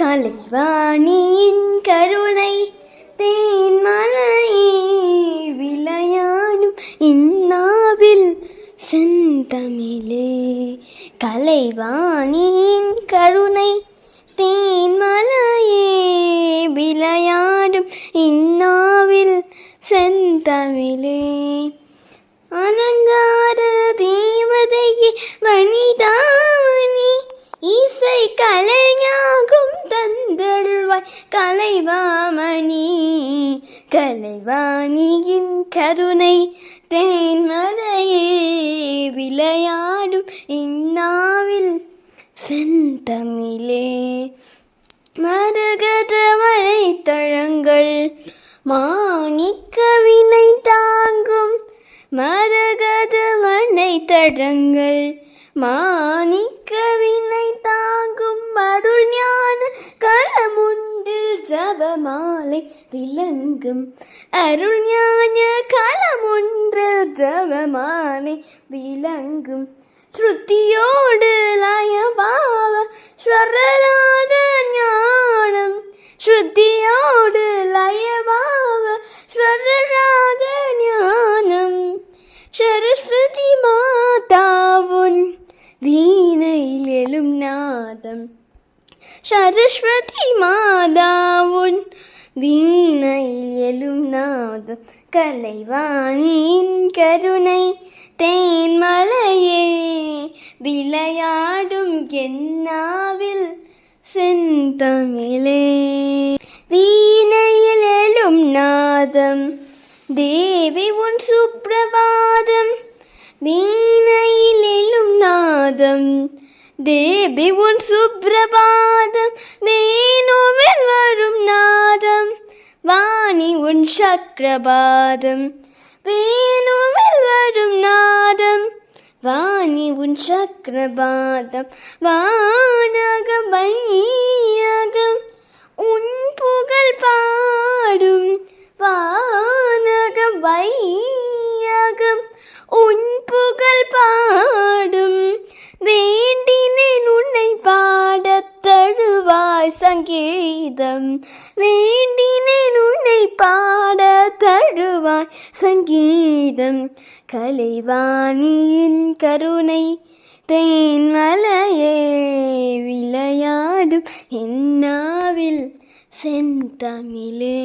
கலைவாணியின் கருணை தேன்மலையே விளையாடும் இந்நாவில் செந்தமிழே. கலைவாணியின் கருணை தேன்மலையே விளையாடும் இந்நாவில் செந்தமிழே. அலங்கார தேவதையே வனிதாமணி இசை கலையாகும் தந்தழ்வாய் கலைவாமணி கலைவாணியின் கருணை தேன்மலையே விளையாடும் இந்நாவில் செந்தமிழே. மருகத வளைத்தழங்கள் மாணிக்க வினை தாங்கும் மரகத மனை தடங்கள் மாணிக்க வினை தாங்கும் ஜபமாலை விளங்கும் அருள் ஞான களமுண்டில் ஜபமாலை விளங்கும் ஸ்ருதியோடு லயபாவ ஸ்வரராத ஞானம் ஸ்ருதியோடு லயபாவ ஸ்வரராத ஞானம் சரஸ்வதி மாதாவுன் வீணையில் எழும் நாதம் சரஸ்வதி மாதாவுன் வீணையில் எழும் நாதம் கலைவாணியின் கருணை தேன்மலையே விளையாடும் என்னாவில் செந்தமிழே வீணையில் எழும் நாதம் தேவி உன் சுப்பிரபாதம் வீணையில் எழும் நாதம் தேவி உன் சுப்பிரபாதம் வேணுவில் வரும் நாதம். வாணி உன் சக்கரபாதம் வேணுவில் வரும் நாதம். வாணி உன் சக்கரபாதம் வானகம் கீதம் வேண்டினேன் உன்னை பாட தழுவாய் சங்கீதம் கலைவாணியின் கருணை தேன்மலையே விளையாடும் என்னாவில் செந்தமிழே.